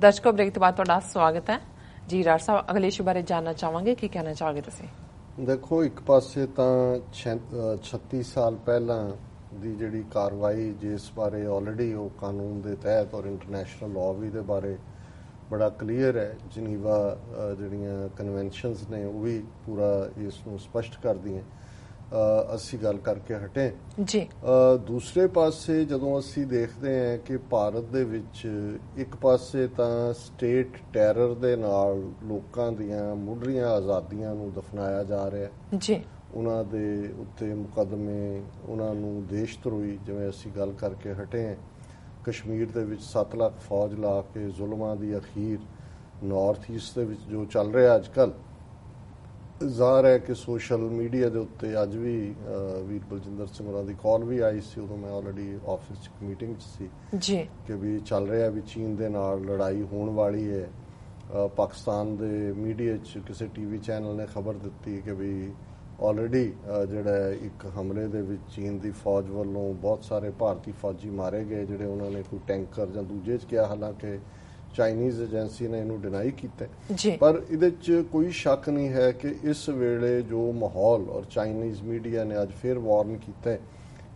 ਦਰਸ਼ਕੋ, break ਤੋਂ ਬਾਅਦ ਤੁਹਾਡਾ ਸਵਾਗਤ ਹੈ। ਜੀ, ਰਾਜ ਸਾਹਿਬ, ਅਗਲੇ ਇਸ਼ੂ ਬਾਰੇ ਜਾਨਣਾ ਚਾਹਾਂਗੇ। ਕੀ ਕਹਿਣਾ ਚਾਹੋਗੇ ਤੁਸੀਂ? ਦੇਖੋ, ਇੱਕ ਪਾਸੇ ਤਾਂ 36 ਸਾਲ ਪਹਿਲਾਂ ਦੀ ਜਿਹੜੀ ਕਾਰਵਾਈ, ਜਿਸ ਬਾਰੇ ਆਲਰੇਡੀ ਉਹ ਕਾਨੂੰਨ ਦੇ ਤਹਿਤ ਔਰ ਇੰਟਰਨੈਸ਼ਨਲ ਲਾਅ ਵੀ ਦੇ ਬਾਰੇ ਬੜਾ ਕਲੀਅਰ ਹੈ। ਜਨੀਵਾ ਜਿਹੜੀਆਂ ਕਨਵੈਨਸ਼ਨਸ ਨੇ, ਉਹ ਵੀ ਪੂਰਾ ਇਸ ਨੂੰ ਸਪਸ਼ਟ ਕਰਦੀਆਂ। ਅਸੀਂ ਗੱਲ ਕਰਕੇ ਹਟੇ। ਜੀ। ਦੂਸਰੇ ਪਾਸੇ ਜਦੋਂ ਅਸੀਂ ਦੇਖਦੇ ਹਾਂ ਕਿ ਭਾਰਤ ਦੇ ਵਿੱਚ ਇੱਕ ਪਾਸੇ ਤਾਂ ਸਟੇਟ ਟੈਰਰ ਦੇ ਨਾਲ ਲੋਕਾਂ ਦੀਆਂ ਮੁੱਢਲੀਆਂ ਆਜ਼ਾਦੀਆਂ ਨੂੰ ਦਫਨਾਇਆ ਜਾ ਰਿਹਾ। ਹੈ ਜੀ। ਉਹਨਾਂ ਦੇ ਉੱਤੇ ਮੁਕੱਦਮੇ ਉਹਨਾਂ ਨੂੰ ਦੇਸ਼ ਧਰੋਈ ਜਿਵੇਂ ਅਸੀਂ ਗੱਲ ਕਰਕੇ ਹਟੇ ਹਾਂ। ਕਸ਼ਮੀਰ ਦੇ ਵਿੱਚ 7 ਲੱਖ ਫੌਜ ਲਾ ਕੇ ਜ਼ੁਲਮਾਂ ਦੀ ਅਖੀਰ ਨਾਰਥ ਈਸਟ ਦੇ ਵਿੱਚ ਜੋ ਚੱਲ ਰਿਹਾ ਅੱਜ ਕੱਲ ਜ਼ਾਹਰ ਹੈ ਕਿ ਸੋਸ਼ਲ ਮੀਡੀਆ ਦੇ ਉੱਤੇ ਅੱਜ ਵੀ ਵੀਰ ਬਲਜਿੰਦਰ ਸਿੰਘ ਹੋਰਾਂ ਦੀ ਕਾਲ ਵੀ ਆਈ ਸੀ ਉਦੋਂ ਮੈਂ ਆਲਰੇਡੀ ਆਫਿਸ 'ਚ ਮੀਟਿੰਗ 'ਚ ਸੀ ਜੀ। ਕਿ ਵੀ ਚੱਲ ਰਿਹਾ ਵੀ ਚੀਨ ਦੇ ਨਾਲ ਲੜਾਈ ਹੋਣ ਵਾਲੀ ਹੈ। ਪਾਕਿਸਤਾਨ ਦੇ ਮੀਡੀਆ 'ਚ ਕਿਸੇ ਟੀਵੀ ਚੈਨਲ ਨੇ ਖਬਰ ਦਿੱਤੀ ਕਿ ਵੀ ਆਲਰੇਡੀ ਜਿਹੜਾ ਇੱਕ ਹਮਲੇ ਦੇ ਵਿੱਚ ਚੀਨ ਦੀ ਫੌਜ ਵੱਲੋਂ ਬਹੁਤ ਸਾਰੇ ਭਾਰਤੀ ਫੌਜੀ ਮਾਰੇ ਗਏ ਜਿਹੜੇ ਉਹਨਾਂ ਨੇ ਕੋਈ ਟੈਂਕਰ ਜਾਂ ਦੂਜੇ 'ਚ ਕਿਹਾ ਹਾਲਾਂਕਿ ਚਾਈਨੀਜ਼ ਏਜੰਸੀ ਨੇ ਇਹਨੂੰ ਡਿਨਾਈ ਕੀਤਾ ਪਰ ਇਹਦੇ 'ਚ ਕੋਈ ਸ਼ੱਕ ਨਹੀਂ ਹੈ ਕਿ ਇਸ ਵੇਲੇ ਜੋ ਮਾਹੌਲ ਔਰ ਚਾਈਨੀਜ਼ ਮੀਡੀਆ ਨੇ ਅੱਜ ਫਿਰ ਵਾਰਨ ਕੀਤਾ ਹੈ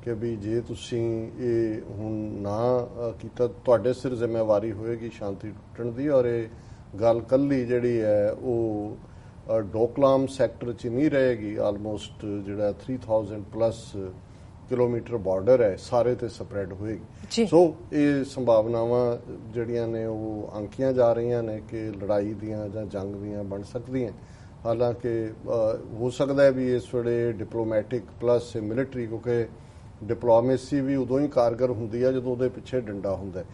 ਕਿ ਵੀ ਜੇ ਤੁਸੀਂ ਇਹ ਹੁਣ ਨਾ ਕੀਤਾ ਤੁਹਾਡੇ ਸਿਰ ਜ਼ਿੰਮੇਵਾਰੀ ਹੋਏਗੀ ਸ਼ਾਂਤੀ ਟੁੱਟਣ ਦੀ ਔਰ ਇਹ ਗੱਲ ਕੱਲੀ ਜਿਹੜੀ ਹੈ ਉਹ ਡੋਕਲਾਮ ਸੈਕਟਰ 'ਚ ਨਹੀਂ ਰਹੇਗੀ ਆਲਮੋਸਟ ਜਿਹੜਾ 3000 ਪਲੱਸ ਕਿਲੋਮੀਟਰ ਬਾਰਡਰ ਹੈ ਸਾਰੇ ਤੇ ਸਪਰੈਡ। ਹੋਏਗੀ ਸੋ ਇਹ ਸੰਭਾਵਨਾਵਾਂ ਜਿਹੜੀਆਂ ਨੇ ਉਹ ਅੰਕੀਆਂ ਜਾ ਰਹੀਆਂ ਨੇ ਕਿ ਲੜਾਈ ਦੀਆਂ ਜਾਂ ਜੰਗ ਦੀਆਂ ਬਣ ਸਕਦੀਆਂ ਹਾਲਾਂਕਿ ਹੋ ਸਕਦਾ ਹੈ ਵੀ ਇਸ ਵੇਲੇ ਡਿਪਲੋਮੈਟਿਕ ਪਲੱਸ ਮਿਲਟਰੀ ਕਿਉਂਕਿ ਡਿਪਲੋਮੇਸੀ ਵੀ ਉਦੋਂ ਹੀ ਕਾਰਗਰ ਹੁੰਦੀ ਹੈ ਜਦੋਂ ਉਹਦੇ ਪਿੱਛੇ ਡੰਡਾ ਹੁੰਦਾ ਹੈ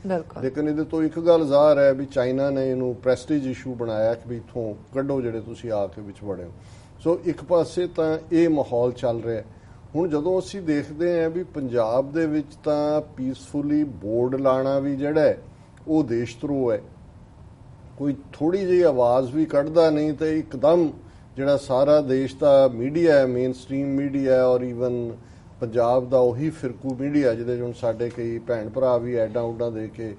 ਲੇਕਿਨ ਇਹਦੇ ਤੋਂ ਇੱਕ ਗੱਲ ਜ਼ਾਹਰ ਹੈ ਵੀ ਚਾਈਨਾ ਨੇ ਇਹਨੂੰ ਪ੍ਰੈਸਟੀਜ ਇਸ਼ੂ ਬਣਾਇਆ ਕਿ ਵੀ ਇਥੋਂ ਕੱਢੋ ਜਿਹੜੇ ਤੁਸੀਂ ਆ ਕੇ ਵਿੱਚ ਵੜੇ ਹੋ ਸੋ ਇੱਕ ਪਾਸੇ ਤਾਂ ਇਹ ਮਾਹੌਲ ਚੱਲ ਰਿਹਾ ਹੈ। ਹੁਣ ਜਦੋਂ ਅਸੀਂ ਦੇਖਦੇ ਹਾਂ ਵੀ ਪੰਜਾਬ ਦੇ ਵਿੱਚ ਤਾਂ ਪੀਸਫੁਲੀ ਬੋਰਡ ਲਾਣਾ ਵੀ ਜਿਹੜਾ ਉਹ ਦੇਸ਼ ਦੇਸ਼ਧਰੋਹ ਹੈ। ਕੋਈ ਥੋੜੀ ਜਿਹੀ ਆਵਾਜ਼ ਵੀ ਕੱਢਦਾ ਨਹੀਂ ਤੇ ਇੱਕਦਮ ਜਿਹੜਾ ਸਾਰਾ ਦੇਸ਼ ਦਾ ਮੀਡੀਆ ਹੈ ਮੇਨ ਸਟ੍ਰੀਮ ਮੀਡੀਆ ਔਰ ਈਵਨ ਪੰਜਾਬ ਦਾ ਉਹੀ ਫਿਰਕੂ ਮੀਡੀਆ ਜਿਹਦੇ 'ਚ ਹੁਣ ਸਾਡੇ ਕਈ ਭੈਣ ਭਰਾ ਵੀ ਐਡਾਂ ਉਡਾਂ ਦੇ ਕੇ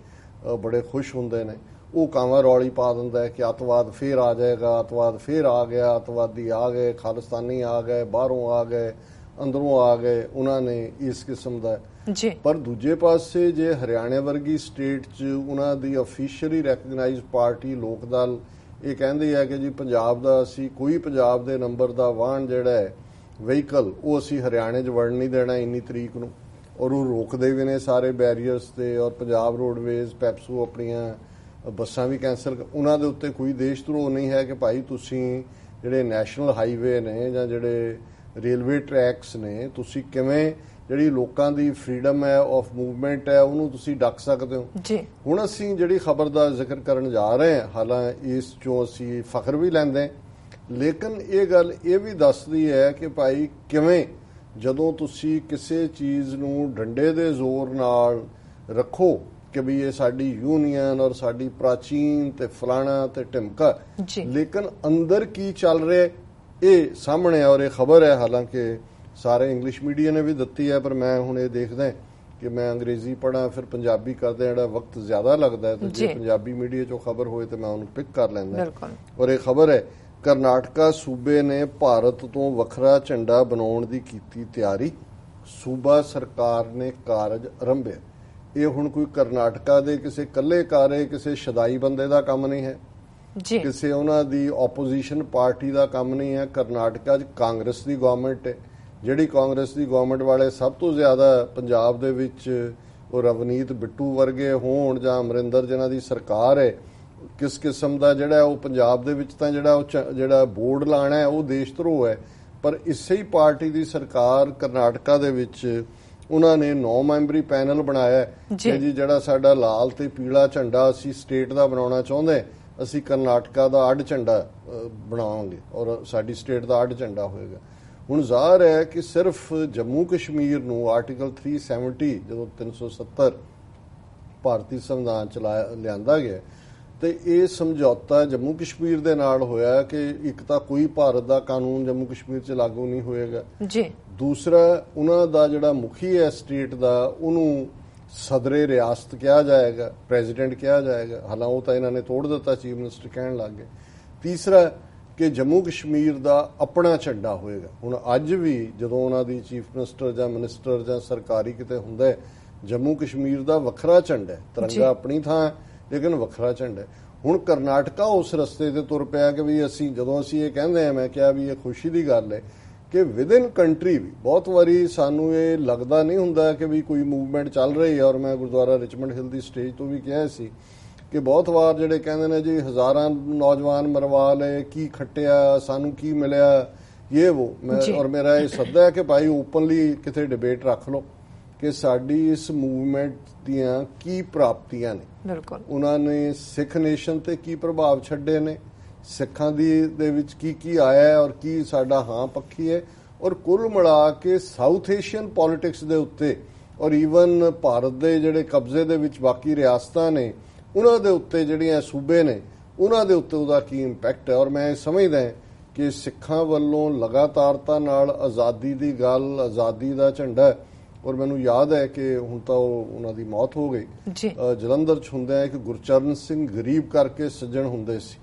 ਬੜੇ ਖੁਸ਼ ਹੁੰਦੇ ਨੇ। ਉਹ ਕਾਂਵਾ ਰੌਲੀ ਪਾ ਦਿੰਦਾ ਹੈ ਕਿ ਅਤਵਾਦ ਫੇਰ ਆ ਜਾਏਗਾ, ਅਤਵਾਦ ਫੇਰ ਆ ਗਿਆ, ਅਤਵਾਦੀ ਆ ਗਏ, ਖਾਲਿਸਤਾਨੀ ਆ ਗਏ, ਬਾਹਰੋਂ ਆ ਗਏ। ਅੰਦਰੋਂ ਆ ਗਏ ਉਹਨਾਂ ਨੇ ਇਸ ਕਿਸਮ ਦਾ। ਜੀ। ਪਰ ਦੂਜੇ ਪਾਸੇ ਜੇ ਹਰਿਆਣਾ ਵਰਗੀ ਸਟੇਟ 'ਚ ਉਹਨਾਂ ਦੀ ਅਫੀਸ਼ੀਅਲੀ ਰੈਕਗਨਾਈਜ਼ਡ ਪਾਰਟੀ ਲੋਕ ਦਲ ਇਹ ਕਹਿੰਦੀ ਹੈ ਕਿ ਜੀ ਪੰਜਾਬ ਦਾ ਅਸੀਂ ਕੋਈ ਪੰਜਾਬ ਦੇ ਨੰਬਰ ਦਾ ਵਾਹਨ ਜਿਹੜਾ ਹੈ ਵਹੀਕਲ ਉਹ ਅਸੀਂ ਹਰਿਆਣੇ 'ਚ ਵੜਨ ਨਹੀਂ ਦੇਣਾ ਇੰਨੀ ਤਰੀਕ ਨੂੰ। ਔਰ ਉਹ ਰੋਕਦੇ ਵੀ ਨੇ ਸਾਰੇ ਬੈਰੀਅਰਸ ਤੇ ਔਰ ਪੰਜਾਬ ਰੋਡਵੇਜ਼ ਪੈਪਸੂ ਆਪਣੀਆਂ ਬੱਸਾਂ ਵੀ ਕੈਨਸਲ ਉਹਨਾਂ ਦੇ ਉੱਤੇ ਕੋਈ ਦੇਸ਼ ਧਰੋਹ ਨਹੀਂ ਹੈ ਕਿ ਭਾਈ ਤੁਸੀਂ ਜਿਹੜੇ ਨੈਸ਼ਨਲ ਹਾਈਵੇ ਨੇ ਜਾਂ ਜਿਹੜੇ ਰੇਲਵੇ ਟਰੈਕਸ ਨੇ ਤੁਸੀਂ ਕਿਵੇਂ ਜਿਹੜੀ ਲੋਕਾਂ ਦੀ ਫਰੀडम ਹੈ ਆਫ ਮੂਵਮੈਂਟ ਹੈ ਉਹਨੂੰ ਤੁਸੀਂ ਡੱਕ ਸਕਦੇ ਹੋ? ਜੀ। ਹੁਣ ਅਸੀਂ ਜਿਹੜੀ ਖਬਰ ਦਾ ਜ਼ਿਕਰ ਕਰਨ ਜਾ ਰਹੇ ਹਾਂ ਹਾਲਾਂ ਇਸ ਚੋਂ ਅਸੀਂ ਫਖਰ ਵੀ ਲੈਂਦੇ ਹਾਂ ਲੇਕਿਨ ਇਹ ਗੱਲ ਇਹ ਵੀ ਦੱਸਦੀ ਹੈ ਕਿ ਭਾਈ ਕਿਵੇਂ ਜਦੋਂ ਤੁਸੀਂ ਕਿਸੇ ਚੀਜ਼ ਨੂੰ ਡੰਡੇ ਦੇ ਜ਼ੋਰ ਨਾਲ ਰੱਖੋ ਕਿ ਵੀ ਇਹ ਸਾਡੀ ਯੂਨੀਅਨ ਔਰ ਸਾਡੀ ਪ੍ਰਾਚੀਨ ਤੇ ਫਲਾਣਾ ਤੇ ਢਿਮਕਾ ਜੀ। ਲੇਕਿਨ ਅੰਦਰ ਕੀ ਚੱਲ ਰਿਹਾ ਹੈ, ਇਹ ਸਾਹਮਣੇ ਔਰ ਇਹ ਖਬਰ ਹੈ ਹਾਲਾਂਕਿ ਸਾਰੇ ਇੰਗਲਿਸ਼ ਮੀਡੀਆ ਨੇ ਵੀ ਦਿੱਤੀ ਹੈ ਪਰ ਮੈਂ ਹੁਣ ਇਹ ਦੇਖਦਾ ਕਿ ਮੈਂ ਅੰਗਰੇਜ਼ੀ ਪੜਾਂ ਫਿਰ ਪੰਜਾਬੀ ਕਰਦੇ ਜਿਹੜਾ ਵਕਤ ਜ਼ਿਆਦਾ ਲੱਗਦਾ ਹੈ ਤੇ ਜੇ। ਪੰਜਾਬੀ ਮੀਡੀਆ ਚੋਂ ਖਬਰ ਹੋਏ ਤੇ ਮੈਂ ਉਹਨੂੰ ਪਿਕ ਕਰ ਲੈਂਦਾ ਔਰ ਇਹ ਖਬਰ ਹੈ ਕਰਨਾਟਕਾ ਸੂਬੇ ਨੇ ਭਾਰਤ ਤੋਂ ਵੱਖਰਾ ਝੰਡਾ ਬਣਾਉਣ ਦੀ ਕੀਤੀ ਤਿਆਰੀ। ਸੂਬਾ ਸਰਕਾਰ ਨੇ ਕਾਰਜ ਆਰੰਭਿਆ। ਇਹ ਹੁਣ ਕੋਈ ਕਰਨਾਟਕਾ ਦੇ ਕਿਸੇ ਕੱਲੇ ਕਾਰੇ ਕਿਸੇ ਸ਼ਦਾਈ ਬੰਦੇ ਦਾ ਕੰਮ ਨਹੀਂ ਹੈ। ਜੀ। ਕਿਸੇ ਉਹਨਾਂ ਦੀ ਆਪੋਜੀਸ਼ਨ ਪਾਰਟੀ ਦਾ ਕੰਮ ਨਹੀਂ ਹੈ। ਕਰਨਾਟਕਾ 'ਚ ਕਾਂਗਰਸ ਦੀ ਗਵਰਨਮੈਂਟ ਹੈ। ਜਿਹੜੀ ਕਾਂਗਰਸ ਦੀ ਗਵਰਨਮੈਂਟ ਵਾਲੇ ਸਭ ਤੋਂ ਜ਼ਿਆਦਾ ਪੰਜਾਬ ਦੇ ਵਿੱਚ ਉਹ ਰਵਨੀਤ ਬਿੱਟੂ ਵਰਗੇ ਹੋਣ ਜਾਂ ਅਮਰਿੰਦਰ ਜਿਨ੍ਹਾਂ ਦੀ ਸਰਕਾਰ ਹੈ ਕਿਸ ਕਿਸਮ ਦਾ ਜਿਹੜਾ ਉਹ ਪੰਜਾਬ ਦੇ ਵਿੱਚ ਤਾਂ ਜਿਹੜਾ ਉਹ ਜਿਹੜਾ ਬੋਰਡ ਲਾਣਾ ਹੈ ਉਹ ਦੇਸ਼ ਧਰੋਹ ਹੈ। ਪਰ ਇਸੇ ਹੀ ਪਾਰਟੀ ਦੀ ਸਰਕਾਰ ਕਰਨਾਟਕਾ ਦੇ ਵਿੱਚ ਉਹਨਾਂ ਨੇ 9 ਮੈਂਬਰੀ ਪੈਨਲ ਬਣਾਇਆ ਹੈ ਜੀ। ਜਿਹੜਾ ਸਾਡਾ ਲਾਲ ਤੇ ਪੀਲਾ ਝੰਡਾ ਅਸੀਂ ਸਟੇਟ ਦਾ ਬਣਾਉਣਾ ਚਾਹੁੰਦੇ ਅਸੀਂ ਕਰਨਾਟਕਾ ਦਾ ਅੱਡ ਝੰਡਾ ਬਣਾਵਾਂਗੇ ਔਰ ਸਾਡੀ ਸਟੇਟ ਦਾ ਅੱਡ ਝੰਡਾ ਹੋਏਗਾ। ਹੁਣ ਜ਼ਾਹਰ ਹੈ ਕਿ ਸਿਰਫ ਜੰਮੂ ਕਸ਼ਮੀਰ ਨੂੰ ਆਰਟੀਕਲ 370 ਜਦੋਂ 370 ਭਾਰਤੀ ਸੰਵਿਧਾਨ ਚ ਲਿਆਂਦਾ ਗਿਆ ਤੇ ਇਹ ਸਮਝੌਤਾ ਜੰਮੂ ਕਸ਼ਮੀਰ ਦੇ ਨਾਲ ਹੋਇਆ ਕਿ ਇੱਕ ਤਾਂ ਕੋਈ ਭਾਰਤ ਦਾ ਕਾਨੂੰਨ ਜੰਮੂ ਕਸ਼ਮੀਰ 'ਚ ਲਾਗੂ ਨਹੀਂ ਹੋਏਗਾ। ਜੀ। ਦੂਸਰਾ ਉਹਨਾਂ ਦਾ ਜਿਹੜਾ ਮੁਖੀ ਹੈ ਸਟੇਟ ਦਾ ਉਹਨੂੰ ਸਦਰੇ ਰਿਆਸਤ ਕਿਹਾ ਜਾਏਗਾ ਪ੍ਰੈਜ਼ੀਡੈਂਟ ਕਿਹਾ ਜਾਏਗਾ ਹਾਲਾਂ ਉਹ ਤਾਂ ਇਹਨਾਂ ਨੇ ਤੋੜ ਦਿੱਤਾ ਚੀਫ ਮਿਨਿਸਟਰ ਕਹਿਣ ਲੱਗ ਗਏ ਤੀਸਰਾ ਕਿ ਜੰਮੂ ਕਸ਼ਮੀਰ ਦਾ ਆਪਣਾ ਝੰਡਾ ਹੋਏਗਾ ਹੁਣ ਅੱਜ ਵੀ ਜਦੋਂ ਉਹਨਾਂ ਦੀ ਚੀਫ ਮਿਨਿਸਟਰ ਜਾਂ ਮਿਨਿਸਟਰ ਜਾਂ ਸਰਕਾਰੀ ਕਿਤੇ ਹੁੰਦਾ ਜੰਮੂ ਕਸ਼ਮੀਰ ਦਾ ਵੱਖਰਾ ਝੰਡਾ ਹੈ। ਤਿਰੰਗਾ ਆਪਣੀ ਥਾਂ ਹੈ, ਲੇਕਿਨ ਵੱਖਰਾ ਝੰਡਾ ਹੈ। ਹੁਣ ਕਰਨਾਟਕਾ ਉਸ ਰਸਤੇ ਤੇ ਤੁਰ ਪਿਆ ਕਿ ਵੀ ਅਸੀਂ ਜਦੋਂ ਅਸੀਂ ਇਹ ਕਹਿੰਦੇ ਆ ਮੈਂ ਕਿਹਾ ਵੀ ਇਹ ਖੁਸ਼ੀ ਦੀ ਗੱਲ ਹੈ ਕਿ ਵਿਦਿਨ ਕੰਟਰੀ ਵੀ ਬਹੁਤ ਵਾਰੀ ਸਾਨੂੰ ਇਹ ਲੱਗਦਾ ਨਹੀਂ ਹੁੰਦਾ ਕਿ ਵੀ ਕੋਈ ਮੂਵਮੈਂਟ ਚੱਲ ਰਹੀ ਹੈ। ਔਰ ਮੈਂ ਗੁਰਦੁਆਰਾ ਰਿਚਮੰਡ ਹਿੱਲ ਦੀ ਸਟੇਜ ਤੋਂ ਵੀ ਕਿਹਾ ਸੀ ਕਿ ਬਹੁਤ ਵਾਰ ਜਿਹੜੇ ਕਹਿੰਦੇ ਨੇ ਜੀ ਹਜ਼ਾਰਾਂ ਨੌਜਵਾਨ ਮਰਵਾ ਲਏ ਕੀ ਖੱਟਿਆ ਸਾਨੂੰ ਕੀ ਮਿਲਿਆ ਇਹ ਉਹ ਮੈਂ। ਔਰ ਮੇਰਾ ਇਹ ਸੱਦਾ ਹੈ ਕਿ ਭਾਈ ਓਪਨਲੀ ਕਿਤੇ ਡਿਬੇਟ ਰੱਖ ਲਓ ਕਿ ਸਾਡੀ ਇਸ ਮੂਵਮੈਂਟ ਦੀਆਂ ਕੀ ਪ੍ਰਾਪਤੀਆਂ ਨੇ। ਬਿਲਕੁਲ। ਉਹਨਾਂ ਨੇ ਸਿੱਖ ਨੇਸ਼ਨ ਤੇ ਕੀ ਪ੍ਰਭਾਵ ਛੱਡੇ ਨੇ। ਸਿੱਖਾਂ ਦੀ ਦੇ ਵਿੱਚ ਕੀ ਕੀ ਆਇਆ ਹੈ ਔਰ ਕੀ ਸਾਡਾ ਹਾਂ ਪੱਖੀ ਹੈ ਔਰ ਕੁੱਲ ਮਿਲਾ ਕੇ ਸਾਊਥ ਏਸ਼ੀਅਨ ਪੋਲਿਟਿਕਸ ਦੇ ਉੱਤੇ ਔਰ ਈਵਨ ਭਾਰਤ ਦੇ ਜਿਹੜੇ ਕਬਜ਼ੇ ਦੇ ਵਿੱਚ ਬਾਕੀ ਰਿਆਸਤਾਂ ਨੇ ਉਹਨਾਂ ਦੇ ਉੱਤੇ ਜਿਹੜੀਆਂ ਸੂਬੇ ਨੇ ਉਹਨਾਂ ਦੇ ਉੱਤੇ ਉਹਦਾ ਕੀ ਇੰਪੈਕਟ ਹੈ? ਔਰ ਮੈਂ ਸਮਝਦਾ ਹਾਂ ਕਿ ਸਿੱਖਾਂ ਵੱਲੋਂ ਲਗਾਤਾਰਤਾ ਨਾਲ ਆਜ਼ਾਦੀ ਦੀ ਗੱਲ ਆਜ਼ਾਦੀ ਦਾ ਝੰਡਾ। ਔਰ ਮੈਨੂੰ ਯਾਦ ਹੈ ਕਿ ਹੁਣ ਤਾਂ ਉਹ ਉਹਨਾਂ ਦੀ ਮੌਤ ਹੋ ਗਈ। ਜਲੰਧਰ ਚ ਹੁੰਦਾ ਹੈ ਕਿ ਗੁਰਚਰਨ ਸਿੰਘ ਗਰੀਬ ਕਰਕੇ ਸੱਜਣ ਹੁੰਦੇ ਸੀ।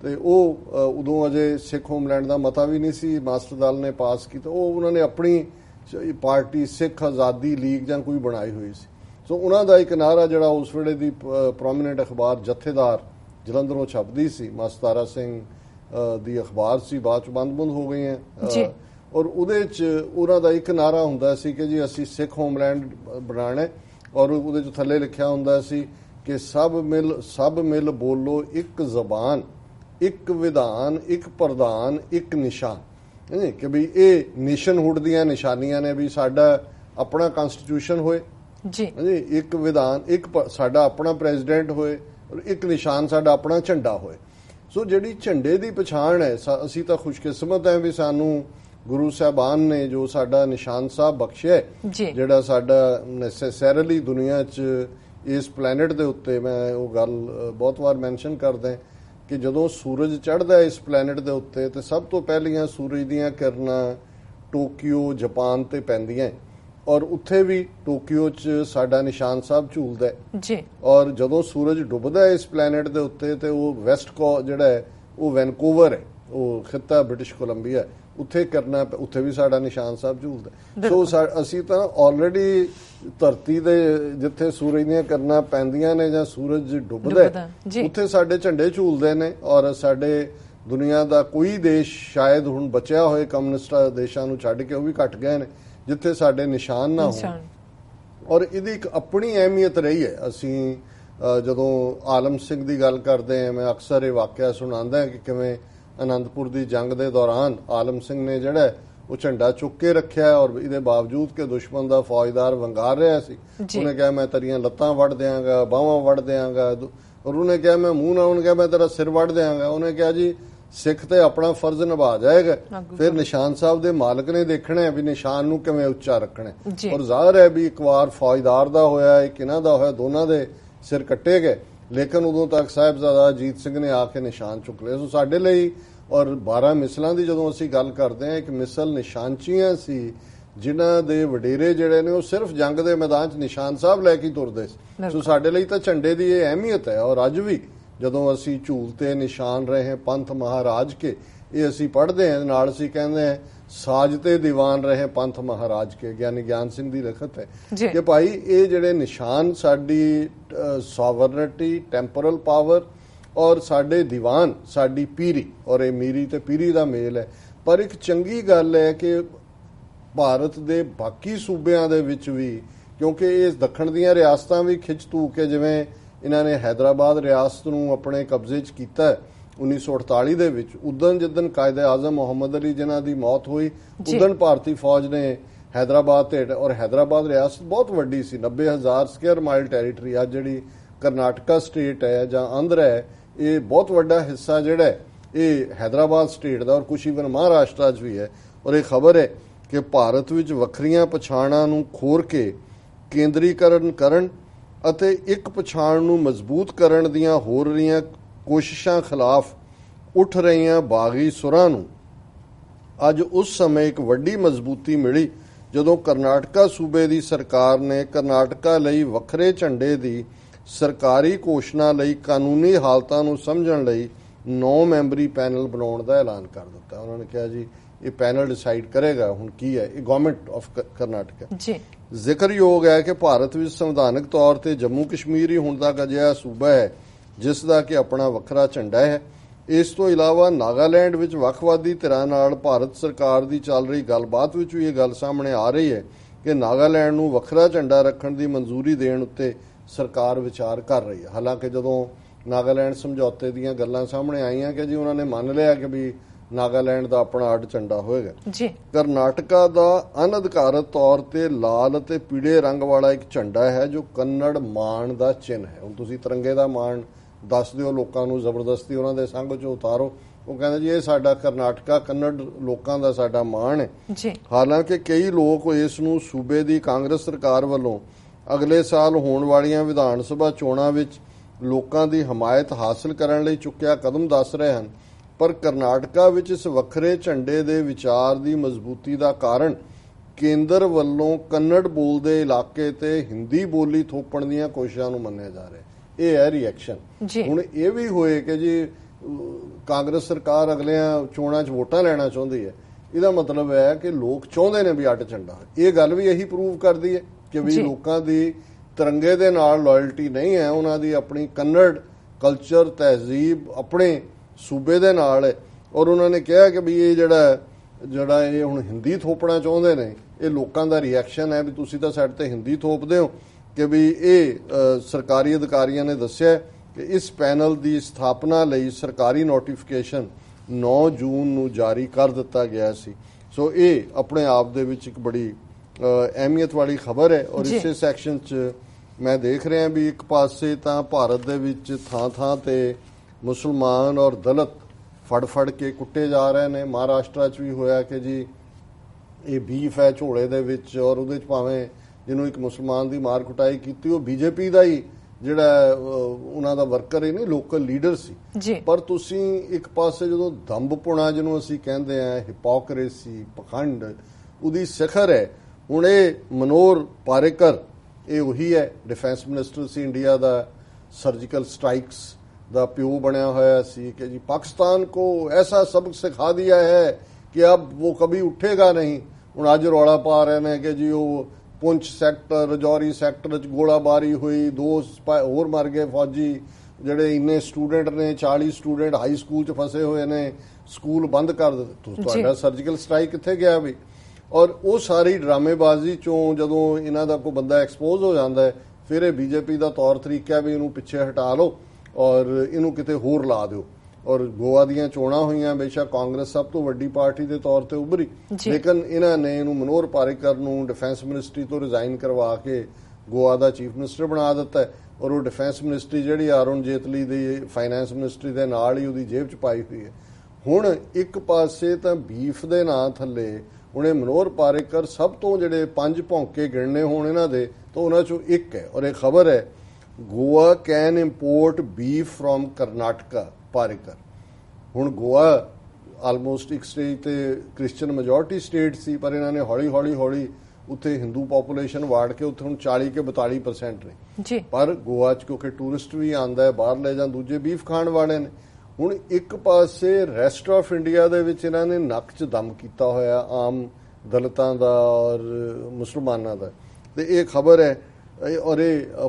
ਤੇ ਉਹ ਉਦੋਂ ਅਜੇ ਸਿੱਖ ਹੋਮਲੈਂਡ ਦਾ ਮਤਾ ਵੀ ਨਹੀਂ ਸੀ ਮਾਸਟਰ ਦਲ ਨੇ ਪਾਸ ਕੀਤਾ। ਉਹ ਉਹਨਾਂ ਨੇ ਆਪਣੀ ਪਾਰਟੀ ਸਿੱਖ ਆਜ਼ਾਦੀ ਲੀਗ ਜਾਂ ਕੋਈ ਬਣਾਈ ਹੋਈ ਸੀ। ਸੋ ਉਹਨਾਂ ਦਾ ਇੱਕ ਨਾਰਾ ਜਿਹੜਾ ਉਸ ਵੇਲੇ ਦੀ ਪ੍ਰੋਮਿਨੈਂਟ ਅਖਬਾਰ ਜਥੇਦਾਰ ਜਲੰਧਰੋਂ ਛਪਦੀ ਸੀ ਮਾਸਤਾਰਾ ਸਿੰਘ ਦੀ ਅਖਬਾਰ ਸੀ ਬਾਅਦ ਚ ਬੰਦ-ਬੰਦ ਹੋ ਅ, ਜੀ। ਔਰ ਉਹਦੇ ਚ ਉਹਨਾਂ ਦਾ ਇੱਕ ਨਾਰਾ ਹੁੰਦਾ ਸੀ ਕਿ ਜੀ ਅਸੀਂ ਸਿੱਖ ਹੋਮਲੈਂਡ ਬਣਾਣਾ ਹੈ ਔਰ ਉਹਦੇ ਚ ਥੱਲੇ ਲਿਖਿਆ ਹੁੰਦਾ ਸੀ ਕਿ ਸਭ ਮਿਲ ਸਭ ਮਿਲ ਬੋਲੋ ਇੱਕ ਜ਼ਬਾਨ। ਇੱਕ ਵਿਧਾਨ ਇੱਕ ਪ੍ਰਧਾਨ ਇੱਕ ਨਿਸ਼ਾਨ। ਨਹੀਂ ਕਿ ਵੀ ਇਹ ਨੇਸ਼ਨਹੁੱਡ ਦੀਆਂ ਨਿਸ਼ਾਨੀਆਂ ਨੇ ਵੀ ਸਾਡਾ ਆਪਣਾ ਕਨਸਟੀਟਿਊਸ਼ਨ ਹੋਏ। ਜੀ। ਹਾਂਜੀ ਇੱਕ ਵਿਧਾਨ ਇੱਕ ਸਾਡਾ ਆਪਣਾ ਪ੍ਰੈਜ਼ੀਡੈਂਟ ਹੋਏ ਔਰ ਇੱਕ ਨਿਸ਼ਾਨ ਸਾਡਾ ਆਪਣਾ ਝੰਡਾ ਹੋਏ। ਸੋ ਜਿਹੜੀ ਝੰਡੇ ਦੀ ਪਛਾਣ ਹੈ ਅਸੀਂ ਤਾਂ ਖੁਸ਼ਕਿਸਮਤ ਹਾਂ ਵੀ ਸਾਨੂੰ ਗੁਰੂ ਸਾਹਿਬਾਨ ਨੇ ਜੋ ਸਾਡਾ ਨਿਸ਼ਾਨ ਸਾਹਿਬ ਬਖਸ਼ਿਆ ਜੀ। ਜਿਹੜਾ ਸਾਡਾ ਨੈਸੈਸਰੀਲੀ ਦੁਨੀਆ 'ਚ ਇਸ ਪਲੈਨਟ ਦੇ ਉੱਤੇ ਮੈਂ ਉਹ ਗੱਲ ਬਹੁਤ ਵਾਰ ਮੈਂਸ਼ਨ ਕਰਦਾ ਕਿ ਜਦੋਂ ਸੂਰਜ ਚੜ੍ਹਦਾ ਹੈ ਇਸ ਪਲੈਨਟ ਦੇ ਉੱਤੇ ਤੇ ਸਭ ਤੋਂ ਪਹਿਲੀਆਂ ਸੂਰਜ ਦੀਆਂ ਕਿਰਨਾਂ ਟੋਕੀਓ ਜਾਪਾਨ ਤੇ ਪੈਂਦੀਆਂ। ਔਰ ਉੱਥੇ ਵੀ ਟੋਕੀਓ 'ਚ ਸਾਡਾ ਨਿਸ਼ਾਨ ਸਾਹਿਬ ਝੂਲਦਾ ਹੈ ਜੀ ਔਰ ਜਦੋਂ ਸੂਰਜ ਡੁੱਬਦਾ ਹੈ ਇਸ ਪਲੈਨਟ ਦੇ ਉੱਤੇ ਤੇ ਉਹ ਵੈਸਟ ਕੋ ਜਿਹੜਾ ਹੈ ਉਹ ਵੈਨਕੂਵਰ ਹੈ ਉਹ ਖਿੱਤਾ ਬ੍ਰਿਟਿਸ਼ ਕੋਲੰਬੀਆ ਹੈ। ਉੱਥੇ ਕਰਨਾ ਉੱਥੇ ਵੀ ਸਾਡਾ ਨਿਸ਼ਾਨ ਸਾਹਿਬ ਝੂਲਦਾ। ਸੋ ਅਸੀਂ ਤਾਂ ਆਲਰੇਡੀ ਧਰਤੀ ਦੇ ਜਿੱਥੇ ਸੂਰਜ ਦੀਆਂ ਕਰਨਾਂ ਪੈਂਦੀਆਂ ਨੇ ਜਾਂ ਸੂਰਜ ਡੁੱਬਦਾ। ਉੱਥੇ ਸਾਡੇ ਝੰਡੇ ਝੂਲਦੇ ਨੇ ਔਰ ਸਾਡੇ ਦੁਨੀਆ ਦਾ ਕੋਈ ਦੇਸ਼ ਸ਼ਾਇਦ ਹੁਣ ਬਚਿਆ ਹੋਏ ਕਮਿਊਨਿਸਟ ਦੇਸ਼ਾਂ ਨੂੰ ਛੱਡ ਕੇ ਉਹ ਵੀ ਘਟ ਗਏ ਨੇ ਜਿੱਥੇ ਸਾਡੇ ਨਿਸ਼ਾਨ ਨਾ ਹੋਣ ਔਰ ਇਹਦੀ ਇੱਕ ਆਪਣੀ ਅਹਿਮੀਅਤ ਰਹੀ ਹੈ ਅਸੀਂ ਜਦੋਂ ਆਲਮ ਸਿੰਘ ਦੀ ਗੱਲ ਕਰਦੇ ਹਾਂ ਮੈਂ ਅਕਸਰ ਇਹ ਵਾਕਿਆ ਸੁਣਾਉਂਦਾ ਕਿ ਕਿਵੇਂ ਆਨੰਦਪੁਰ ਦੀ ਜੰਗ ਦੇ ਦੌਰਾਨ ਆਲਮ ਸਿੰਘ ਨੇ ਜਿਹੜਾ ਉਹ ਝੰਡਾ ਚੁੱਕ ਕੇ ਰੱਖਿਆ ਔਰ ਇਹਦੇ ਬਾਵਜੂਦ ਕਿ ਦੁਸ਼ਮਣ ਦਾ ਫੌਜਦਾਰ ਵੰਗਾਰ ਰਿਹਾ ਸੀ। ਉਹਨੇ ਕਿਹਾ ਮੈਂ ਤੇਰੀਆਂ ਲੱਤਾਂ ਵੱਢ ਦਿਆਂਗਾ ਬਾਹਾਂ ਵੱਢ ਦਿਆਂਗਾ। ਦੁ- ਔਰ ਉਹਨੇ ਕਿਹਾ ਮੈਂ ਮੂੰਹ ਨਾਲ ਉਹਨੇ ਕਿਹਾ ਮੈਂ ਤੇਰਾ ਸਿਰ ਵੱਢ ਦਿਆਂਗਾ। ਉਹਨੇ ਕਿਹਾ ਜੀ ਸਿੱਖ ਤੇ ਆਪਣਾ ਫਰਜ਼ ਨਿਭਾ ਜਾਏਗਾ। ਫਿਰ ਨਿਸ਼ਾਨ ਸਾਹਿਬ ਦੇ ਮਾਲਕ ਨੇ ਦੇਖਣਾ ਹੈ ਵੀ ਨਿਸ਼ਾਨ ਨੂੰ ਕਿਵੇਂ ਉੱਚਾ ਰੱਖਣਾ। ਔਰ ਜ਼ਾਹਰ ਹੈ ਵੀ ਇੱਕ ਵਾਰ ਫੌਜਦਾਰ ਦਾ ਹੋਇਆ ਇੱਕ ਇਹਨਾਂ ਦਾ ਹੋਇਆ ਦੋਨਾਂ ਦੇ ਸਿਰ ਕੱਟੇ ਗਏ। ਲੇਕਿਨ ਉਦੋਂ ਤੱਕ ਸਾਹਿਬਜ਼ਾਦਾ ਅਜੀਤ ਸਿੰਘ ਨੇ ਆ ਕੇ ਨਿਸ਼ਾਨ ਚੁੱਕ ਲਏ। ਸੋ ਸਾਡੇ ਲਈ ਔਰ 12 ਮਿਸਲਾਂ ਦੀ ਜਦੋਂ ਅਸੀਂ ਗੱਲ ਕਰਦੇ ਹਾਂ ਇੱਕ ਮਿਸਲ ਨਿਸ਼ਾਨਚੀਆਂ ਸੀ ਜਿਨ੍ਹਾਂ ਦੇ ਵਡੇਰੇ ਜਿਹੜੇ ਨੇ ਉਹ ਸਿਰਫ ਜੰਗ ਦੇ ਮੈਦਾਨ 'ਚ ਨਿਸ਼ਾਨ ਸਾਹਿਬ ਲੈ ਕੇ ਤੁਰਦੇ ਸੀ ਸੋ। ਸਾਡੇ ਲਈ ਤਾਂ ਝੰਡੇ ਦੀ ਇਹ ਅਹਿਮੀਅਤ ਹੈ ਔਰ ਅੱਜ ਵੀ ਜਦੋਂ ਅਸੀਂ ਝੂਲ ਤੇ ਨਿਸ਼ਾਨ ਰਹੇ ਪੰਥ ਮਹਾਰਾਜ ਕੇ ਇਹ ਅਸੀਂ ਪੜ੍ਹਦੇ ਹਾਂ ਨਾਲ ਅਸੀਂ ਕਹਿੰਦੇ ਹਾਂ ਸਾਜ ਤੇ ਦੀਵਾਨ ਰਹੇ ਪੰਥ ਮਹਾਰਾਜ ਕੇ ਗਿਆਨੀ ਗਿਆਨ ਸਿੰਘ ਦੀ ਲਿਖਤ ਹੈ। ਕਿ ਭਾਈ ਇਹ ਜਿਹੜੇ ਨਿਸ਼ਾਨ ਸਾਡੀ ਸੋਵਰਨਿਟੀ ਟੈਂਪੋਰਲ ਪਾਵਰ ਔਰ ਸਾਡੇ ਦੀਵਾਨ ਸਾਡੀ ਪੀਰੀ ਔਰ ਇਹ ਮੀਰੀ ਤੇ ਪੀਰੀ ਦਾ ਮੇਲ ਹੈ। ਪਰ ਇੱਕ ਚੰਗੀ ਗੱਲ ਹੈ ਕਿ ਭਾਰਤ ਦੇ ਬਾਕੀ ਸੂਬਿਆਂ ਦੇ ਵਿੱਚ ਵੀ ਕਿਉਂਕਿ ਇਸ ਦੱਖਣ ਦੀਆਂ ਰਿਆਸਤਾਂ ਵੀ ਖਿੱਚ ਤੂ ਕੇ ਜਿਵੇਂ ਇਹਨਾਂ ਨੇ ਹైదరాబాద్ ਰਿਆਸਤ ਨੂੰ ਆਪਣੇ ਕਬਜ਼ੇ 'ਚ ਕੀਤਾ 1948 ਦੇ ਵਿੱਚ। ਉਦੋਂ ਜਦੋਂ ਕਾਇਦੇ ਆਜ਼ਮ ਮੁਹੰਮਦ ਅਲੀ ਜਿਨ੍ਹਾਂ ਦੀ ਮੌਤ ਹੋਈ ਉਦੋਂ ਭਾਰਤੀ ਫੌਜ ਨੇ ਹైదరాబాద్ ਤੇ ਔਰ ਹైదరాబాద్ ਰਿਆਸਤ ਬਹੁਤ ਵੱਡੀ ਸੀ 90000 ਸਕੁਅਰ ਮਾਈਲ ਟੈਰੀਟਰੀ ਆ ਜਿਹੜੀ ਕਰਨਾਟਕਾ ਸਟੇਟ ਹੈ ਜਾਂ ਆਂਧਰਾ ਹੈ ਇਹ ਬਹੁਤ ਵੱਡਾ ਹਿੱਸਾ ਜਿਹੜਾ ਹੈ, ਇਹ ਹైదరాబాద్ ਸਟੇਟ ਦਾ ਔਰ ਕੁਛ ਇਵਨ ਮਹਾਰਾਸ਼ਟਰ 'ਚ ਵੀ ਹੈ। ਔਰ ਇਹ ਖਬਰ ਹੈ ਕਿ ਭਾਰਤ ਵਿੱਚ ਵੱਖਰੀਆਂ ਪਛਾਣਾਂ ਨੂੰ ਖੋਰ ਕੇ ਕੇਂਦਰੀਕਰਨ ਕਰਨ ਅਤੇ ਇੱਕ ਪਛਾਣ ਨੂੰ ਮਜ਼ਬੂਤ ਕਰਨ ਦੀਆਂ ਹੋ ਰਹੀਆਂ ਕੋਸ਼ਿਸ਼ਾਂ ਖਿਲਾਫ ਉੱਠ ਰਹੀਆਂ ਬਾਗੀ ਸੁਰਾਂ ਨੂੰ ਅੱਜ ਉਸ ਸਮੇਂ ਇੱਕ ਵੱਡੀ ਮਜ਼ਬੂਤੀ ਮਿਲੀ, ਜਦੋਂ ਕਰਨਾਟਕਾ ਸੂਬੇ ਦੀ ਸਰਕਾਰ ਨੇ ਕਰਨਾਟਕਾ ਲਈ ਵੱਖਰੇ ਝੰਡੇ ਦੀ ਸਰਕਾਰੀ ਘੋਸ਼ਣਾ ਲਈ ਕਾਨੂੰਨੀ ਹਾਲਤਾਂ ਨੂੰ ਸਮਝਣ ਲਈ 9 ਮੈਂਬਰੀ ਪੈਨਲ ਬਣਾਉਣ ਦਾ ਐਲਾਨ ਕਰ ਦਿੱਤਾ। ਉਹਨਾਂ ਨੇ ਕਿਹਾ ਜੀ ਇਹ ਪੈਨਲ ਡਿਸਾਈਡ ਕਰੇਗਾ। ਹੁਣ ਕੀ ਹੈ? ਇਹ ਗਵਰਨਮੈਂਟ ਆਫ ਕਰਨਾਟਕਾ ਜੀ। ਜ਼ਿਕਰਯੋਗ ਹੈ ਕਿ ਭਾਰਤ ਵਿੱਚ ਸੰਵਿਧਾਨਕ ਤੌਰ ਤੇ ਜੰਮੂ ਕਸ਼ਮੀਰ ਹੀ ਹੁਣ ਤੱਕ ਅਜਿਹਾ ਸੂਬਾ ਹੈ ਜਿਸ ਦਾ ਕਿ ਆਪਣਾ ਵੱਖਰਾ ਝੰਡਾ ਹੈ। ਇਸ ਤੋਂ ਇਲਾਵਾ ਨਾਗਾਲੈਂਡ ਵਿੱਚ ਵੱਖਵਾਦੀ ਧਿਰਾਂ ਨਾਲ ਭਾਰਤ ਸਰਕਾਰ ਦੀ ਚੱਲ ਰਹੀ ਗੱਲਬਾਤ ਵਿੱਚ ਵੀ ਇਹ ਗੱਲ ਸਾਹਮਣੇ ਆ ਰਹੀ ਹੈ ਕਿ ਨਾਗਾਲੈਂਡ ਨੂੰ ਵੱਖਰਾ ਝੰਡਾ ਰੱਖਣ ਦੀ ਮਨਜ਼ੂਰੀ ਦੇਣ ਉੱਤੇ ਸਰਕਾਰ ਵਿਚਾਰ ਕਰ ਰਹੀ ਹੈ। ਹਾਲਾਂਕਿ ਜਦੋਂ ਨਾਗਾਲੈਂਡ ਸਮਝੌਤੇ ਦੀਆਂ ਗੱਲਾਂ ਸਾਹਮਣੇ ਆਈਆਂ ਕਿ ਜੀ ਉਹਨਾਂ ਨੇ ਮੰਨ ਲਿਆ ਕਿ ਵੀ ਨਾਗਾਲੈਂਡ ਦਾ ਆਪਣਾ ਅੱਡ ਝੰਡਾ ਹੋਏਗਾ। ਜੀ। ਕਰਨਾਟਕਾ ਦਾ ਅਨਧਿਕਾਰਤ ਤੌਰ ਤੇ ਲਾਲ ਅਤੇ ਪੀਲੇ ਰੰਗ ਵਾਲਾ ਇੱਕ ਝੰਡਾ ਹੈ ਜੋ ਕੰਨੜ ਮਾਣ ਦਾ ਚਿੰਨ੍ਹ ਹੈ। ਹੁਣ ਤੁਸੀਂ ਤਿਰੰਗੇ ਦਾ ਮਾਣ ਦੱਸ ਦਿਓ ਲੋਕਾਂ ਨੂੰ ਜ਼ਬਰਦਸਤੀ ਉਹਨਾਂ ਦੇ ਸੰਗ ਚੋਂ ਉਤਾਰੋ। ਉਹ ਕਹਿੰਦੇ ਜੀ ਇਹ ਸਾਡਾ ਕਰਨਾਟਕਾ ਕੰਨੜ ਲੋਕਾਂ ਦਾ ਸਾਡਾ ਮਾਣ ਹੈ। ਜੀ। ਹਾਲਾਂਕਿ ਕਈ ਲੋਕ ਇਸ ਨੂੰ ਸੂਬੇ ਦੀ ਕਾਂਗਰਸ ਸਰਕਾਰ ਵੱਲੋਂ ਅਗਲੇ ਸਾਲ ਹੋਣ ਵਾਲੀਆਂ ਵਿਧਾਨ ਸਭਾ ਚੋਣਾਂ ਵਿੱਚ ਲੋਕਾਂ ਦੀ ਹਮਾਇਤ ਹਾਸਲ ਕਰਨ ਲਈ ਚੁੱਕਿਆ ਕਦਮ ਦੱਸ ਰਹੇ ਹਨ। ਪਰ ਕਰਨਾਟਕਾ ਵਿੱਚ ਇਸ ਵੱਖਰੇ ਝੰਡੇ ਦੇ ਵਿਚਾਰ ਦੀ ਮਜ਼ਬੂਤੀ ਦਾ ਕਾਰਨ ਕੇਂਦਰ ਵੱਲੋਂ ਕੰਨੜ ਬੋਲਦੇ ਇਲਾਕੇ ਤੇ ਹਿੰਦੀ ਬੋਲੀ ਥੋਪਣ ਦੀਆਂ ਕੋਸ਼ਿਸ਼ਾਂ ਨੂੰ ਮੰਨਿਆ ਜਾ ਰਿਹਾ ਹੈ। ਇਹ ਹੈ ਰਿਐਕਸ਼ਨ ਹੁਣ ਇਹ ਵੀ ਹੋਏ ਕਿ ਜੀ ਕਾਂਗਰਸ ਸਰਕਾਰ ਅਗਲਿਆਂ ਚੋਣਾਂ 'ਚ ਵੋਟਾਂ ਲੈਣਾ ਚਾਹੁੰਦੀ ਹੈ। ਇਹਦਾ ਮਤਲਬ ਹੈ ਕਿ ਲੋਕ ਚਾਹੁੰਦੇ ਨੇ ਵੀ ਅੱਡ ਝੰਡਾ। ਇਹ ਗੱਲ ਵੀ ਇਹੀ ਪ੍ਰੂਵ ਕਰਦੀ ਹੈ। ਕਿ ਵੀ। ਲੋਕਾਂ ਦੀ ਤਿਰੰਗੇ ਦੇ ਨਾਲ ਲਾਇਲਟੀ ਨਹੀਂ ਹੈ ਉਹਨਾਂ ਦੀ ਆਪਣੀ ਕੰਨੜ ਕਲਚਰ ਤਹਿਜ਼ੀਬ ਆਪਣੇ ਸੂਬੇ ਦੇ ਨਾਲ ਹੈ ਔਰ ਉਹਨਾਂ ਨੇ ਕਿਹਾ ਕਿ ਵੀ ਇਹ ਜਿਹੜਾ ਜਿਹੜਾ ਇਹ ਹੁਣ ਹਿੰਦੀ ਥੋਪਣਾ ਚਾਹੁੰਦੇ ਨੇ ਇਹ ਲੋਕਾਂ ਦਾ ਰਿਐਕਸ਼ਨ ਹੈ ਵੀ ਤੁਸੀਂ ਤਾਂ ਸਾਡੇ ਤੇ ਹਿੰਦੀ ਥੋਪਦੇ ਹੋ ਕਿ ਵੀ ਇਹ ਸਰਕਾਰੀ ਅਧਿਕਾਰੀਆਂ ਨੇ ਦੱਸਿਆ ਕਿ ਇਸ ਪੈਨਲ ਦੀ ਸਥਾਪਨਾ ਲਈ ਸਰਕਾਰੀ ਨੋਟੀਫਿਕੇਸ਼ਨ 9 ਜੂਨ ਨੂੰ ਜਾਰੀ ਕਰ ਦਿੱਤਾ ਗਿਆ ਸੀ ਸੋ ਇਹ ਆਪਣੇ ਆਪ ਦੇ ਵਿੱਚ ਇੱਕ ਬੜੀ ਅਹਿਮੀਅਤ ਵਾਲੀ ਖਬਰ ਹੈ ਔਰ। ਇਸੇ ਸੈਕਸ਼ਨ 'ਚ ਮੈਂ ਦੇਖ ਰਿਹਾ ਵੀ ਇੱਕ ਪਾਸੇ ਤਾਂ ਭਾਰਤ ਦੇ ਵਿੱਚ ਥਾਂ-ਥਾਂ ਤੇ ਮੁਸਲਮਾਨ ਔਰ ਦਲਿਤ ਫੜ-ਫੜ ਕੇ ਕੁੱਟੇ ਜਾ ਰਹੇ ਨੇ। ਮਹਾਰਾਸ਼ਟਰ 'ਚ ਵੀ ਹੋਇਆ ਕਿ ਜੀ ਇਹ ਬੀਫ ਹੈ ਝੋਲੇ ਦੇ ਵਿੱਚ ਔਰ ਉਹਦੇ 'ਚ ਭਾਵੇਂ ਜਿਹਨੂੰ ਇੱਕ ਮੁਸਲਮਾਨ ਦੀ ਮਾਰ ਕੁਟਾਈ ਕੀਤੀ ਉਹ ਬੀਜੇਪੀ ਦਾ ਹੀ ਜਿਹੜਾ ਉਹਨਾਂ ਦਾ ਵਰਕਰ ਹੀ ਨਹੀਂ ਲੋਕਲ ਲੀਡਰ ਸੀ। ਪਰ ਤੁਸੀਂ ਇੱਕ ਪਾਸੇ ਜਦੋਂ ਦੰਭਪੁਣਾ ਜਿਹਨੂੰ ਅਸੀਂ ਕਹਿੰਦੇ ਆ ਹਿਪੋਕਰੇਸੀ ਪਖੰਡ ਉਹਦੀ ਸਿਖਰ ਹੈ ਹੁਣ ਇਹ ਮਨੋਰ ਪਾਰੇਕਰ ਇਹ ਉਹੀ ਹੈ ਡਿਫੈਂਸ ਮਿਨਿਸਟਰ ਸੀ ਇੰਡੀਆ ਦਾ ਸਰਜੀਕਲ ਸਟ੍ਰਾਈਕਸ ਦਾ ਪਿਓ ਬਣਿਆ ਹੋਇਆ ਸੀ ਕਿ ਜੀ ਪਾਕਿਸਤਾਨ ਕੋ ਐਸਾ ਸਬਕ ਸਿਖਾ ਦਿਆ ਹੈ ਕਿ ਅਬ ਉਹ ਕभी ਉੱਠੇਗਾ ਨਹੀਂ। ਹੁਣ ਅੱਜ ਰੌਲਾ ਪਾ ਰਹੇ ਨੇ ਕਿ ਜੀ ਉਹ ਪੁੰਛ ਸੈਕਟਰ ਰਜੌਰੀ ਸੈਕਟਰ ਚ ਗੋਲਾਬਾਰੀ ਹੋਈ ਦੋ ਹੋਰ ਮਰ ਗਏ ਫੌਜੀ ਜਿਹੜੇ ਇੰਨੇ ਸਟੂਡੈਂਟ ਨੇ 40 ਸਟੂਡੈਂਟ ਹਾਈ ਸਕੂਲ ਚ ਫਸੇ ਹੋਏ ਨੇ ਸਕੂਲ ਬੰਦ ਕਰ ਦਿੱਤੇ। ਤੁਹਾਡਾ ਸਰਜੀਕਲ ਸਟ੍ਰਾਈਕ ਕਿੱਥੇ ਗਿਆ ਵੀ? ਔਰ ਉਹ ਸਾਰੀ ਡਰਾਮੇਬਾਜ਼ੀ ਚੋਂ ਜਦੋਂ ਇਹਨਾਂ ਦਾ ਕੋਈ ਬੰਦਾ ਐਕਸਪੋਜ਼ ਹੋ ਜਾਂਦਾ ਹੈ ਫਿਰ ਇਹ ਬੀਜੇਪੀ ਦਾ ਤੌਰ ਤਰੀਕਾ ਵੀ ਇਹਨੂੰ ਪਿੱਛੇ ਹਟਾ ਲਓ ਔਰ ਇਹਨੂੰ ਕਿਤੇ ਹੋਰ ਲਾ ਦਿਓ। ਔਰ ਗੋਆ ਦੀਆਂ ਚੋਣਾਂ ਹੋਈਆਂ ਬੇਸ਼ੱਕ ਕਾਂਗਰਸ ਸਭ ਤੋਂ ਵੱਡੀ ਪਾਰਟੀ ਦੇ ਤੌਰ ਤੇ ਉੱਭਰੀ। ਲੇਕਿਨ ਇਹਨਾਂ ਨੇ ਇਹਨੂੰ ਮਨੋਹਰ ਪਾਰੇਕਰ ਨੂੰ ਡਿਫੈਂਸ ਮਿਨਿਸਟਰੀ ਤੋਂ ਰਿਜ਼ਾਈਨ ਕਰਵਾ ਕੇ ਗੋਆ ਦਾ ਚੀਫ ਮਿਨਿਸਟਰ ਬਣਾ ਦਿੱਤਾ ਔਰ ਉਹ ਡਿਫੈਂਸ ਮਿਨਿਸਟਰੀ ਜਿਹੜੀ ਅਰੁਣ ਜੇਤਲੀ ਦੀ ਫਾਈਨੈਂਸ ਮਿਨਿਸਟਰੀ ਦੇ ਨਾਲ ਹੀ ਉਹਦੀ ਜੇਬ 'ਚ ਪਾਈ ਹੋਈ ਹੈ। ਹੁਣ ਇੱਕ ਪਾਸੇ ਤਾਂ ਬੀਫ ਦੇ ਨਾਂ ਥੱਲੇ ਉਹਨੇ ਮਨੋਹਰ ਪਾਰੇਕਰ ਸਭ ਤੋਂ ਜਿਹੜੇ ਪੰਜ ਭੌਂਕੇ ਗਿਣਨੇ ਹੋਣ ਇਹਨਾਂ ਦੇ ਤਾਂ ਉਹਨਾਂ ਚੋਂ ਇੱਕ ਹੈ। ਔਰ ਇਹ ਖਬਰ ਹੈ Goa can import beef from Karnataka Parrikar. ਹੁਣ ਗੋਆ ਆਲਮੋਸਟ ਇੱਕ ਸਟੇਜ ਤੇ ਕ੍ਰਿਸਚੀਅਨ ਮੈਜੋਰਟੀ ਸਟੇਟ ਸੀ ਪਰ ਇਹਨਾਂ ਨੇ ਹੌਲੀ ਹੌਲੀ ਹੌਲੀ ਉੱਥੇ ਹਿੰਦੂ ਪੋਪੂਲੇਸ਼ਨ ਵਾੜ ਕੇ ਉੱਥੇ ਹੁਣ 40 ਕੇ 42% ਨੇ। ਜੀ। ਪਰ ਗੋਆ ਚ ਕਿਉਂਕਿ ਟੂਰਿਸਟ ਵੀ ਆਂਦਾ ਹੈ ਬਾਹਰਲੇ ਜਾਂ ਦੂਜੇ ਬੀਫ ਖਾਣ ਵਾਲੇ ਨੇ ਹੁਣ ਇੱਕ ਪਾਸੇ ਰੈਸਟ ਆਫ ਇੰਡੀਆ ਦੇ ਵਿੱਚ ਇਹਨਾਂ ਨੇ ਨੱਕ 'ਚ ਦਮ ਕੀਤਾ ਹੋਇਆ ਆਮ ਦਲਤਾਂ ਦਾ ਔਰ ਮੁਸਲਮਾਨਾਂ ਦਾ। ਤੇ ਇਹ ਖਬਰ ਹੈ ਔਰ ਇਹ ਅ,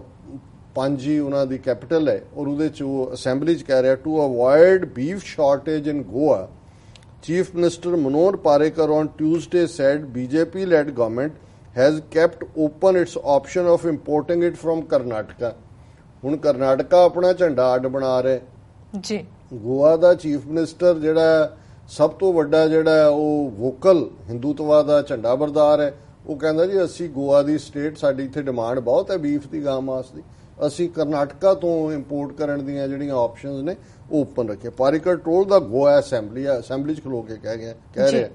ਪੰਜ ਉਹਨਾਂ ਦੀ ਕੈਪੀਟਲ ਹੈ ਔਰ ਉਹਦੇ ਚ ਉਹ ਅਸੈਂਬਲੀ ਚ ਕਹਿ ਰਿਹਾ to avoid beef shortage in Goa Chief Minister Manor Parekar on Tuesday said BJP-led government has kept open its option of importing it from Karnataka ਹੁਣ ਕਰਨਾਟਕਾ ਆਪਣਾ ਝੰਡਾ ਅੱਡ ਬਣਾ ਰਿਹਾ ਜੀ। ਗੋਆ ਦਾ ਚੀਫ ਮਿਨਿਸਟਰ ਜਿਹੜਾ ਸਭ ਤੋਂ ਵੱਡਾ ਜਿਹੜਾ ਉਹ ਵੋਕਲ ਹਿੰਦੂਤਵਾ ਦਾ ਝੰਡਾ ਬਰਦਾਰ ਹੈ। ਉਹ ਕਹਿੰਦਾ ਜੀ ਅਸੀਂ ਗੋਆ ਦੀ ਸਟੇਟ ਸਾਡੀ ਇੱਥੇ ਡਿਮਾਂਡ ਬਹੁਤ ਹੈ ਬੀਫ ਦੀ ਗਾਂ ਮਾਸ ਦੀ। ਅਸੀਂ ਕਰਨਾਟਕਾ ਤੋਂ ਇੰਪੋਰਟ ਕਰਨ ਦੀਆਂ ਜਿਹੜੀਆਂ ਆਪਸ਼ਨਸ ਨੇ ਉਹ ਓਪਨ ਰੱਖੇ Parrikar told the Goa assembly assembly ਚ ਖਲੋ ਕੇ ਕਹਿ ਗਿਆ ਕਹਿ। ਰਿਹਾ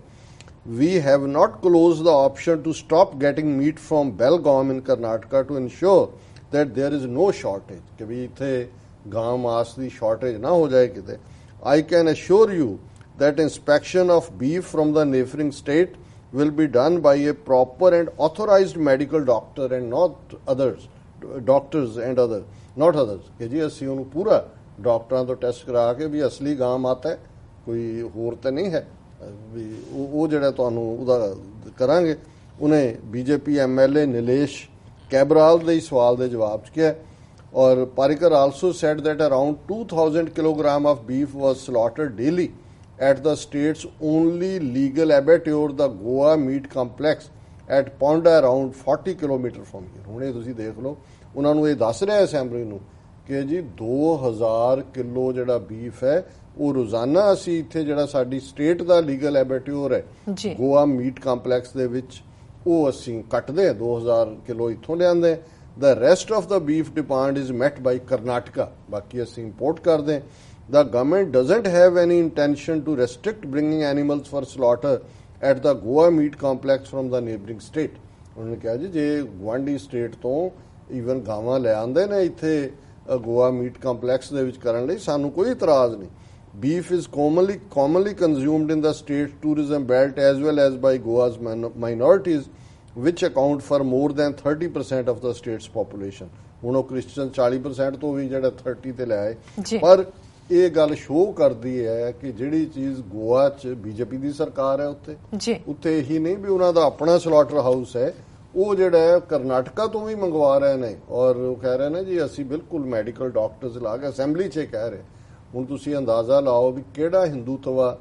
we have not closed the option to stop getting meat from Belgaum in Karnataka to ensure that there is no shortage ਕਿ ਵੀ ਇੱਥੇ ਗਾਂ ਮਾਸ ਦੀ shortage ਨਾ ਹੋ ਜਾਏ ਕਿਤੇ I can assure you that inspection of beef from the neighboring state will be done by a proper and authorized medical doctor and not others doctors and others not others ਕਿ ਜੀ ਅਸੀਂ ਉਹਨੂੰ ਪੂਰਾ ਡਾਕਟਰਾਂ ਤੋਂ ਟੈਸਟ ਕਰਾ ਕੇ ਵੀ ਅਸਲੀ ਗਾਂ ਮਾਤਾ ਹੈ ਕੋਈ ਹੋਰ ਤਾਂ ਨਹੀਂ ਹੈ ਅਹ ਵੀ ਉਹ ਉਹ ਜਿਹੜਾ ਤੁਹਾਨੂੰ ਉਹਦਾ ਕਰਾਂਗੇ ਉਹਨੇ ਬੀਜੇਪੀ ਐਮਐਲਏ ਨਿਲੇਸ਼ ਕੈਬਰਾਲ ਦੇ ਇਸ ਸਵਾਲ ਦੇ ਜਵਾਬ 'ਚ ਕਿਹਾ ਔਰ Parrikar also said that around 2000 kilogram of beef was slaughtered daily at the state's only legal abattoir the goa meat complex at Ponda around 40 kilometer from here ਹੁਣ ਇਹ ਤੁਸੀਂ ਦੇਖ ਲਓ ਉਹਨਾਂ ਨੂੰ ਇਹ ਦੱਸ ਰਿਹਾ ਅਸੈਂਬਲੀ ਨੂੰ ਕਿ ਜੀ 2000 ਕਿਲੋ ਜਿਹੜਾ ਬੀਫ ਹੈ ਉਹ ਰੋਜ਼ਾਨਾ ਅਸੀਂ ਇੱਥੇ ਜਿਹੜਾ ਸਾਡੀ ਸਟੇਟ ਦਾ ਲੀਗਲ ਐਬੈਟਿਓਰ ਹੈ। ਗੋਆ ਮੀਟ ਕੰਪਲੈਕਸ ਦੇ ਵਿੱਚ ਉਹ ਅਸੀਂ ਕੱਟਦੇ ਹਾਂ 2000 ਕਿਲੋ ਇੱਥੋਂ ਲਿਆਂਦੇ ਦਾ rest of the beef demand is met by Karnataka ਬਾਕੀ ਅਸੀਂ ਇੰਪੋਰਟ ਕਰਦੇ ਹਾਂ the government doesn't have any intention to restrict bringing animals for slaughter at the Goa meat complex from the neighboring state ਉਹਨਾਂ ਨੇ ਕਿਹਾ ਜੀ ਜੇ ਗੁਆਂਢੀ ਸਟੇਟ ਤੋਂ ਈਵਨ ਗਾਵਾਂ ਲੈ ਆਉਂਦੇ ਨੇ ਇੱਥੇ ਅ, ਗੋਆ ਮੀਟ ਕੰਪਲੈਕਸ ਦੇ ਵਿੱਚ ਕਰਨ ਲਈ ਸਾਨੂੰ ਕੋਈ ਇਤਰਾਜ਼ ਨਹੀਂ beef is commonly commonly consumed in the state's tourism belt as well as by Goa's min- minorities which account for more than 30% of the state's population. ਹੁਣ ਉਹ ਕ੍ਰਿਸਚੀਅਨ 40% ਤੋਂ ਵੀ ਜਿਹੜਾ 30 ਤੇ ਲੈ ਆਏ। ਪਰ ਇਹ ਗੱਲ ਸ਼ੋਅ ਕਰਦੀ ਹੈ ਕਿ ਜਿਹੜੀ ਚੀਜ਼ ਗੋਆ 'ਚ ਬੀਜੇਪੀ ਦੀ ਸਰਕਾਰ ਹੈ ਉੱਥੇ। ਉੱਤੇ ਇਹੀ ਨਹੀਂ ਵੀ ਉਹਨਾਂ ਦਾ ਆਪਣਾ ਸਲਾਟਰ ਹਾਊਸ ਹੈ। ਉਹ ਜਿਹੜਾ ਹੈ ਕਰਨਾਟਕਾ ਤੋਂ ਵੀ ਮੰਗਵਾ ਰਹੇ ਨੇ। ਔਰ ਉਹ ਕਹਿ ਰਹੇ ਨੇ ਜੀ ਅਸੀਂ ਬਿਲਕੁਲ ਮੈਡੀਕਲ ਡਾਕਟਰਸ ਲਾ ਕੇ ਅਸੈਂਬਲੀ 'ਚ ਕਹਿ ਰਹੇ। ਹੁਣ ਤੁਸੀਂ ਅੰਦਾਜ਼ਾ ਲਾਓ ਵੀ ਕਿਹੜਾ ਹਿੰਦੂਤਵਾ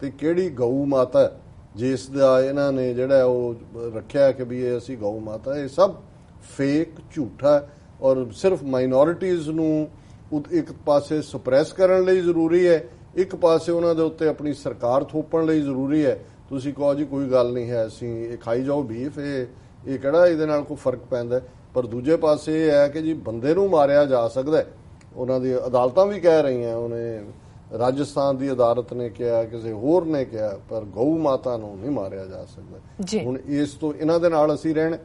ਤੇ ਕਿਹੜੀ ਗਊ ਮਾਤਾ ਹੈ, ਜਿਸ ਦਾ ਇਹਨਾਂ ਨੇ ਜਿਹੜਾ ਉਹ ਰੱਖਿਆ ਕਿ ਵੀ ਇਹ ਅਸੀਂ ਗਊ ਮਾਤਾ, ਇਹ ਸਭ ਫੇਕ ਝੂਠਾ ਔਰ ਸਿਰਫ ਮਾਈਨੋਰਿਟੀਜ਼ ਨੂੰ ਉਤ- ਇੱਕ ਪਾਸੇ ਸਪਰੈਸ ਕਰਨ ਲਈ ਜ਼ਰੂਰੀ ਹੈ, ਇੱਕ ਪਾਸੇ ਉਹਨਾਂ ਦੇ ਉੱਤੇ ਆਪਣੀ ਸਰਕਾਰ ਥੋਪਣ ਲਈ ਜ਼ਰੂਰੀ ਹੈ। ਤੁਸੀਂ ਕਹੋ ਜੀ ਕੋਈ ਗੱਲ ਨਹੀਂ ਹੈ, ਅਸੀਂ ਇਹ ਖਾਈ ਜਾਓ ਬੀਫ ਇਹ ਇਹ ਕਿਹੜਾ ਇਹਦੇ ਨਾਲ ਕੋਈ ਫ਼ਰਕ ਪੈਂਦਾ ਪਰ ਦੂਜੇ ਪਾਸੇ ਇਹ ਹੈ ਕਿ ਜੀ ਬੰਦੇ ਨੂੰ ਮਾਰਿਆ ਜਾ ਸਕਦਾ ਉਹਨਾਂ ਦੀ ਅਦਾਲਤਾਂ ਵੀ ਕਹਿ ਰਹੀਆਂ, ਉਹਨੇ ਰਾਜਸਥਾਨ ਦੀ ਅਦਾਲਤ ਨੇ ਕਿਹਾ ਕਿਸੇ ਹੋਰ ਨੇ ਕਿਹਾ ਪਰ ਗਊ ਮਾਤਾ ਨੂੰ ਨਹੀਂ ਮਾਰਿਆ ਜਾ ਸਕਦਾ। ਹੁਣ ਇਸ ਤੋਂ ਇਹਨਾਂ ਦੇ ਨਾਲ ਅਸੀਂ ਰਹਿਣਾ।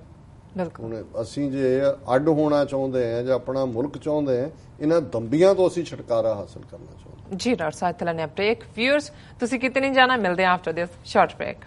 ਬਿਲਕੁਲ। ਹੁਣ ਅਸੀਂ ਜੇ ਅੱਡ ਹੋਣਾ ਚਾਹੁੰਦੇ ਹਾਂ ਜਾਂ ਆਪਣਾ ਮੁਲਕ ਚਾਹੁੰਦੇ ਹਾਂ ਇਹਨਾਂ ਦੰਬੀਆਂ ਤੋਂ ਅਸੀਂ ਛੁਟਕਾਰਾ ਹਾਸਲ ਕਰਨਾ ਚਾਹੁੰਦੇ ਜੀ ਡਾਕਟਰ ਸਾਹਿਬ ਤਲਨੇ ਬ੍ਰੇਕ ਵਿਊਅਰਸ ਤੁਸੀਂ ਕਿਤੇ ਨਹੀਂ ਜਾਣਾ ਮਿਲਦੇ ਆਫਟਰ ਦਿਸ ਸ਼ਾਰਟ ਬ੍ਰੇਕ